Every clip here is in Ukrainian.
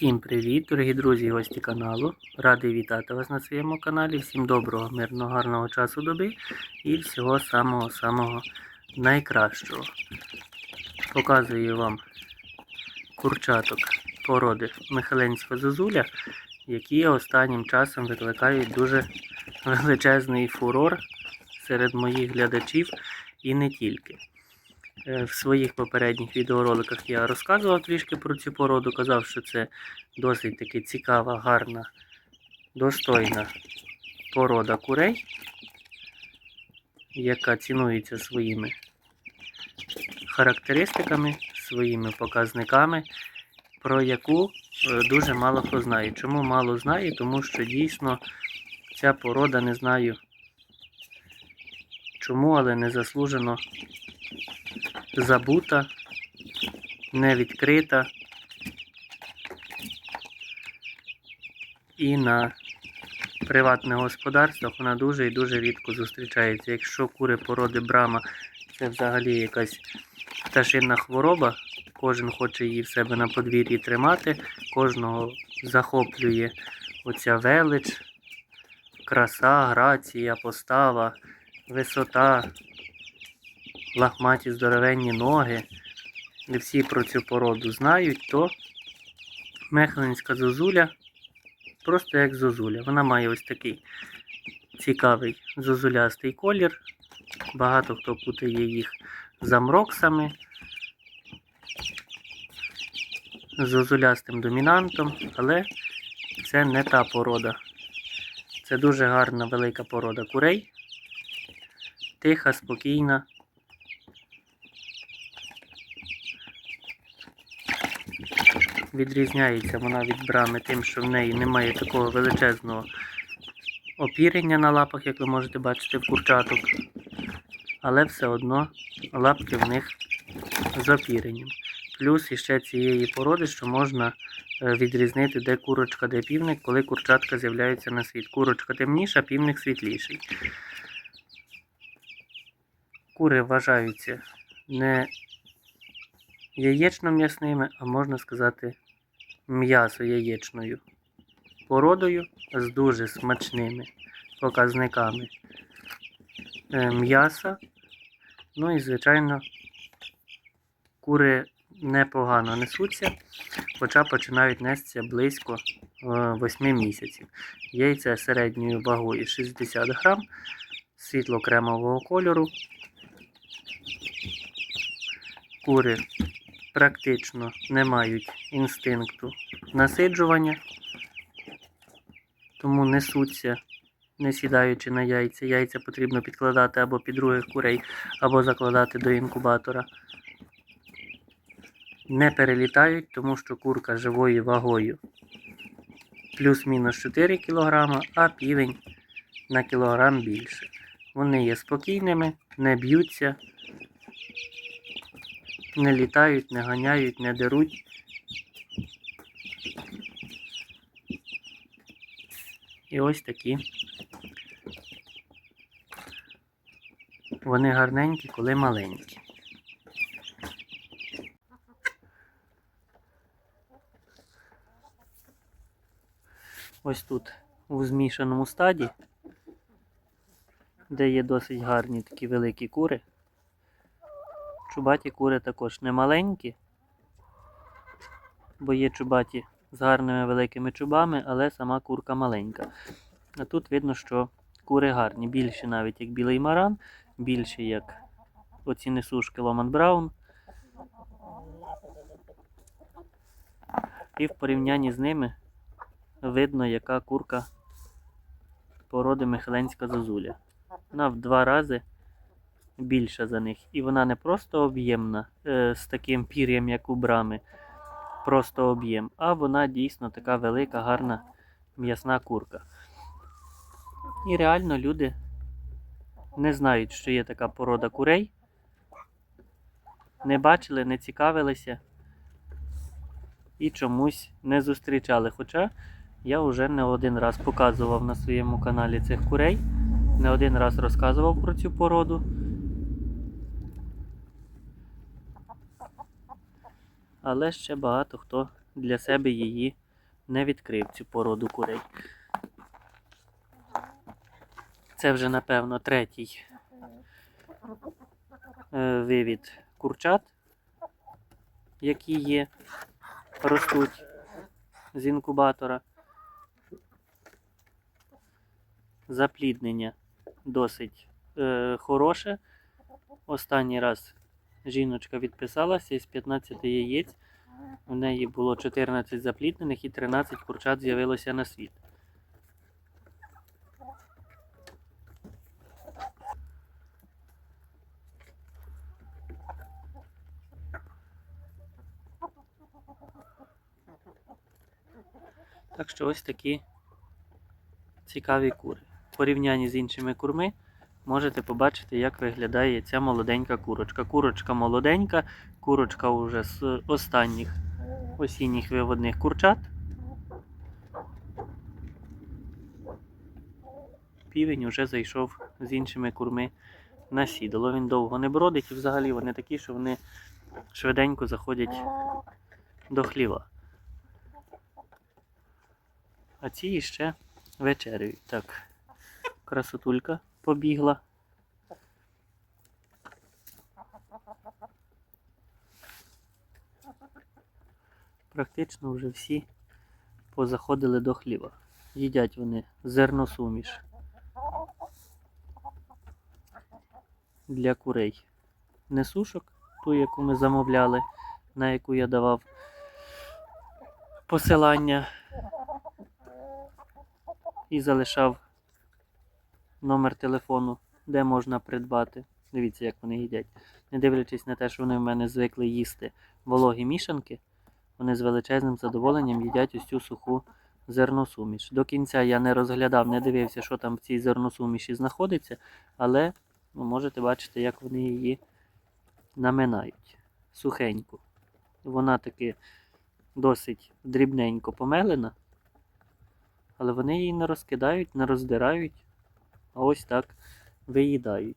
Всім привіт, дорогі друзі і гості каналу. Радий вітати вас на своєму каналі. Всім доброго, мирного, гарного часу доби і всього самого-самого найкращого. Показую вам курчаток породи Михайленська зозуля, які останнім часом викликають дуже величезний фурор серед моїх глядачів і не тільки. Е, В своїх попередніх відеороликах я розказував трішки про цю породу, казав, що це досить таки цікава, гарна, достойна порода курей, яка цінується своїми характеристиками, своїми показниками, про яку е, дуже мало хто знає. Чому мало знає? Тому що дійсно ця порода не знаю чому, але не заслужено забута, не відкрита. І на приватних господарствах вона дуже і дуже рідко зустрічається. Якщо кури породи брама це взагалі якась пташинна хвороба, кожен хоче її в себе на подвір'ї тримати, кожного захоплює оця велич, краса, грація, постава, висота, лахматі здоровенні ноги, і всі про цю породу знають, то Мехленська зозуля просто як зозуля. Вона має ось такий цікавий зозулястий колір. Багато хто путає їх з амроксами, з зозулястим домінантом, але це не та порода. Це дуже гарна велика порода курей. Тиха, спокійна. Відрізняється вона від брами тим, що в неї немає такого величезного опірення на лапах, як ви можете бачити в курчаток. Але все одно лапки в них з опіренням. Плюс іще цієї породи, що можна е, відрізнити, де курочка, де півник, коли курчатка з'являються на світ. Курочка темніша, півник світліший. Кури вважаються не яєчно-м'ясними, а можна сказати, м'ясо-яєчною породою з дуже смачними показниками е, м'яса. Ну і, звичайно, кури непогано несуться, хоча починають нестися близько 8 місяців. Яйця середньою вагою 60 грам, світло-кремового кольору. Кури практично не мають інстинкту насиджування, тому несуться, не сідаючи на яйця. Яйця потрібно підкладати або під других курей, або закладати до інкубатора. Не перелітають, тому що курка живою вагою плюс-мінус 4 кг, а півень на кілограм більше. Вони є спокійними, не б'ються не літають, не ганяють, не деруть. І ось такі. Вони гарненькі, коли маленькі. Ось тут у змішаному стаді, де є досить гарні такі великі кури. Чубаті кури також не маленькі, бо є чубаті з гарними великими чубами, але сама курка маленька. А тут видно, що кури гарні, більші навіть як білий маран, більші як оці несушки Ломан Браун. І в порівнянні з ними видно, яка курка породи Михайленська зозуля. Вона в два рази більша за них. І вона не просто об'ємна е, з таким пір'ям, як у брами, просто об'єм, а вона дійсно така велика, гарна м'ясна курка. І реально люди не знають, що є така порода курей. Не бачили, не цікавилися і чомусь не зустрічали. Хоча я вже не один раз показував на своєму каналі цих курей, не один раз розказував про цю породу. Але ще багато хто для себе її не відкрив цю породу курей. Це вже, напевно, третій е, вивід курчат, які є, ростуть з інкубатора. Запліднення досить е, хороше. Останній раз жіночка відписалася із 15 яєць. У неї було 14 запліднених і 13 курчат з'явилося на світ. Так що ось такі цікаві кури. В порівнянні з іншими курми можете побачити, як виглядає ця молоденька курочка. Курочка молоденька, курочка вже з останніх осінніх виводних курчат. Півень уже зайшов з іншими курми на сідало. Він довго не бродить і взагалі вони такі, що вони швиденько заходять до хліва. А ці ще вечерюють. Так, красотулька побігла. Практично вже всі позаходили до хліва. Їдять вони зерносуміш для курей. Не сушок, ту, яку ми замовляли, на яку я давав посилання і залишав номер телефону, де можна придбати. Дивіться, як вони їдять. Не дивлячись на те, що вони в мене звикли їсти вологі мішанки, вони з величезним задоволенням їдять ось цю суху зерносуміш. До кінця я не розглядав, не дивився, що там в цій зерносуміші знаходиться, але ви можете бачити, як вони її наминають сухеньку. Вона таки досить дрібненько помелена, але вони її не розкидають, не роздирають, ось так виїдають.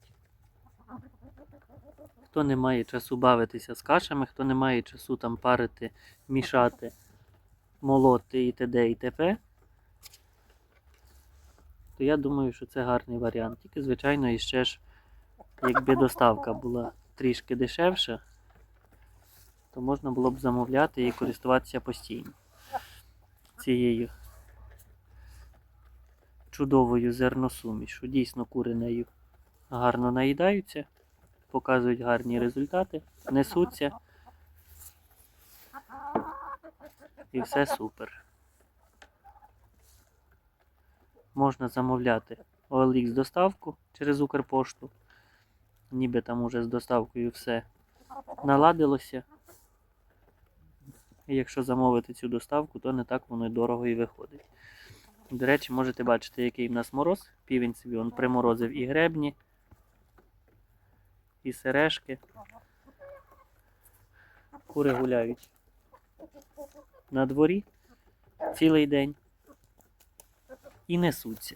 Хто не має часу бавитися з кашами, хто не має часу там парити, мішати, молоти і т.д. і т.п., то я думаю, що це гарний варіант. Тільки, звичайно, іще ж, якби доставка була трішки дешевша, то можна було б замовляти і користуватися постійно цією чудовою зерносумішу. Дійсно, кури нею гарно наїдаються, показують гарні результати, несуться. І все супер. Можна замовляти OLX доставку через Укрпошту. Ніби там уже з доставкою все наладилося. І якщо замовити цю доставку, то не так воно й дорого і виходить. До речі, можете бачити, який в нас мороз. Півень собі он приморозив і гребні, і сережки. Кури гуляють на дворі цілий день і несуться.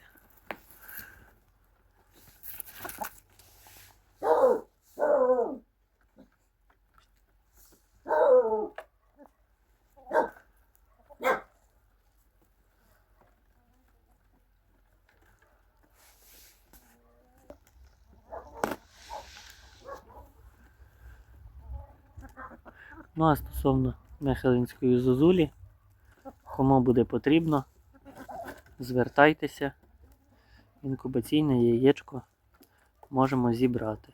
Ну а стосовно Мехелинської зозулі, кому буде потрібно, звертайтеся. Інкубаційне яєчко можемо зібрати.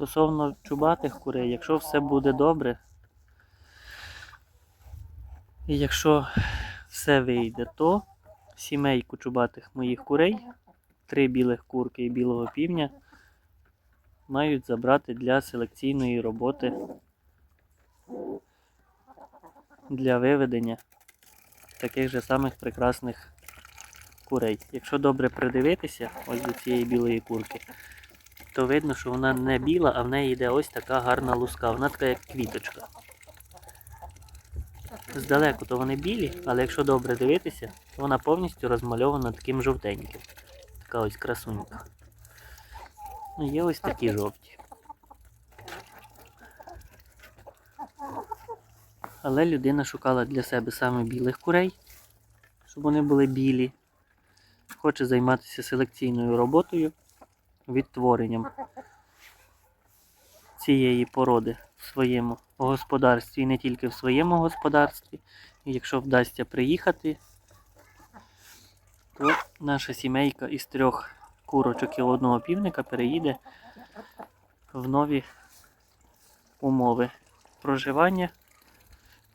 Стосовно чубатих курей, якщо все буде добре, і якщо все вийде, то сімейку чубатих моїх курей, три білих курки і білого півня, мають забрати для селекційної роботи для виведення таких же самих прекрасних курей. Якщо добре придивитися ось до цієї білої курки, то видно, що вона не біла, а в неї йде ось така гарна луска. Вона така як квіточка. Здалеку то вони білі, але якщо добре дивитися, то вона повністю розмальована таким жовтеньким. Така ось красунька. Ну, є ось такі жовті. Але людина шукала для себе саме білих курей, щоб вони були білі. Хоче займатися селекційною роботою, відтворенням цієї породи в своєму господарстві і не тільки в своєму господарстві. Якщо вдасться приїхати, то наша сімейка із трьох курочок і одного півника переїде в нові умови проживання,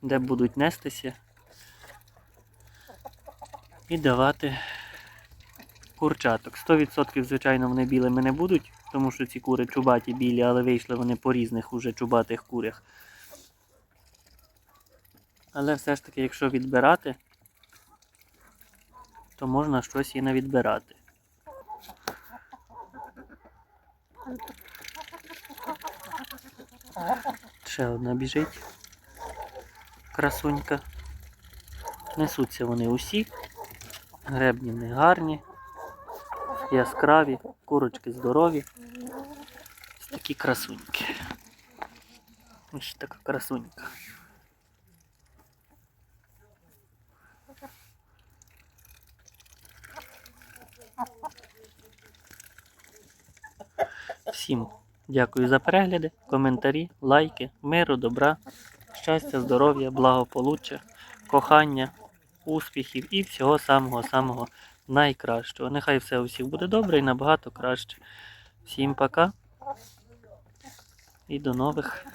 де будуть нестися і давати курчаток. 100% звичайно вони білими не будуть, тому що ці кури чубаті білі, але вийшли вони по різних уже чубатих курях. Але все ж таки, якщо відбирати, то можна щось і не відбирати. Ще одна біжить. Красунька. Несуться вони усі. Гребні в них гарні, яскраві, курочки здорові. Такі красуньки. Ось така красунька. Всім дякую за перегляди, коментарі, лайки, миру, добра, щастя, здоров'я, благополуччя, кохання, успіхів і всього самого-самого найкращого. Нехай все у всіх буде добре і набагато краще. Всім пока і до нових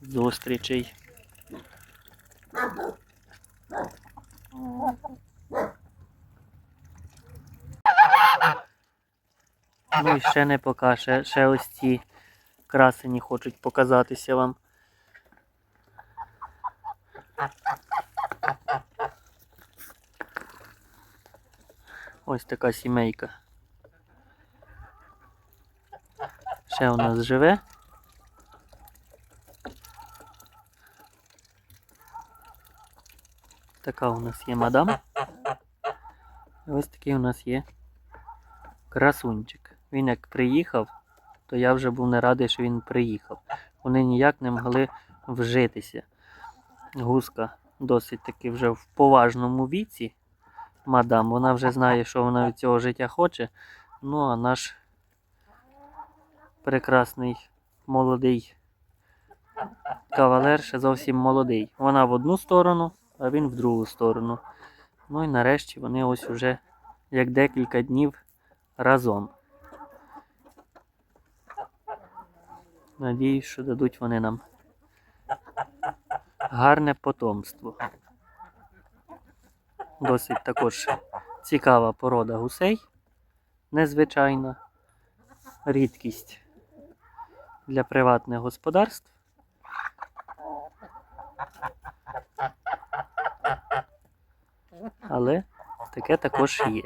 зустрічей. Ну і ще не пока, ще, ще ось ці красені хочуть показатися вам. Ось така сімейка. Ще у нас живе. Така у нас є мадам. Ось такий у нас є красунчик. Він як приїхав, то я вже був не радий, що він приїхав. Вони ніяк не могли вжитися. Гуска досить таки вже в поважному віці. Мадам, вона вже знає, що вона від цього життя хоче. Ну, а наш прекрасний молодий кавалер ще зовсім молодий. Вона в одну сторону, а він в другу сторону. Ну і нарешті вони ось уже як декілька днів разом. Надіюсь, що дадуть вони нам гарне потомство. Досить також цікава порода гусей, незвичайна, рідкість для приватних господарств. Але таке також є.